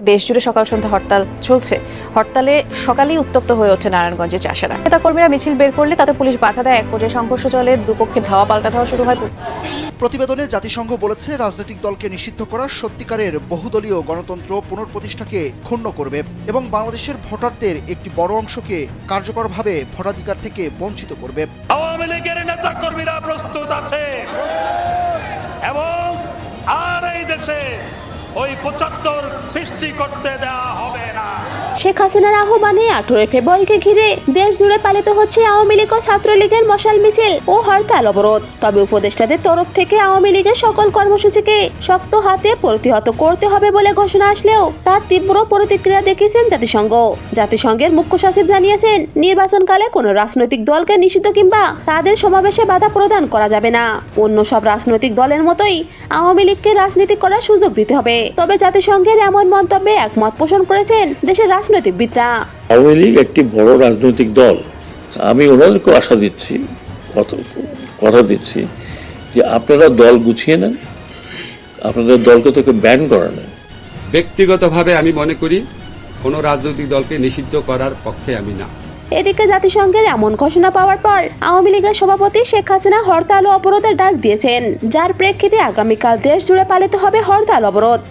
দেশ জুড়ে সকাল সন্ধ্যা হরতাল চলছে। হরতালে সকালেই উত্তপ্ত হয়ে ওঠে নারায়ণগঞ্জের চাষারা। নেতা কর্মীরা মিছিল বের করলে তাতে পুলিশ বাধা দেয় এক পর্যায়ে সংঘর্ষ চলে দুপক্ষে ধাওয়া পাল্টা ধাওয়া শুরু হয়। প্রতিবেদনে জাতিসংঘ বলেছে রাজনৈতিক দলকে নিষিদ্ধ করা সত্যিকারের বহুদলীয় গণতন্ত্র পুনঃপ্রতিষ্ঠাকে ক্ষুণ্ণ করবে এবং বাংলাদেশের ভোটারদের একটি বড় অংশকে কার্যকরভাবে ভোটাধিকার থেকে বঞ্চিত করবে। আওয়ামী লীগের নেতা কর্মীরা প্রস্তুত আছে এবং আর এই দেশে ওই পঁচাত্তর সৃষ্টি করতে দেওয়া হবে না। শেখ হাসিনার আহ্বানে আঠেরোই ফেব্রুয়ারিকে ঘিরে দেশ জুড়ে পালিত হচ্ছে আওয়ামী লীগ ও ছাত্রলীগের মশাল মিছিল ও হরতাল অবরোধ। তবে উপদেষ্টাদের তরফ থেকে আওয়ামী লীগের সকল কর্মসূচিকে শক্ত হাতে প্রতিহত করতে হবে বলে ঘোষণা আসলেও তার তীব্র প্রতিক্রিয়া দেখিয়েছেন জাতিসংঘ। জাতিসংঘের মুখ্য সচিব জানিয়েছেন, নির্বাচনকালে কোনো রাজনৈতিক দলকে নিষিদ্ধ কিংবা তাদের সমাবেশে বাধা প্রদান করা যাবে না। অন্য সব রাজনৈতিক দলের মতোই আওয়ামী লীগকে রাজনীতি করার সুযোগ দিতে হবে। তবে জাতিসংঘের এমন মন্তব্যে একমত পোষণ করেছেন দেশের রাজনৈতিকবিদরা আওয়ামী লীগ একটি বড় রাজনৈতিক দল। আমি ওনাদেরকেও আশা দিচ্ছি কথা দিচ্ছি যে আপনারা দল গুছিয়ে নেন আপনাদের দলকে তোকে ব্যান করা নেয় ব্যক্তিগতভাবে আমি মনে করি কোনো রাজনৈতিক দলকে নিষিদ্ধ করার পক্ষে আমি না। এদিকে জাতিসংঘের এমন ঘোষণা পাওয়ার পর আওয়ামী লীগের সভাপতি শেখ হাসিনা হরতাল ও অবরোধের ডাক দিয়েছেন যার প্রেক্ষিতে আগামীকাল দেশ জুড়ে পালিত হবে হরতাল অবরোধ।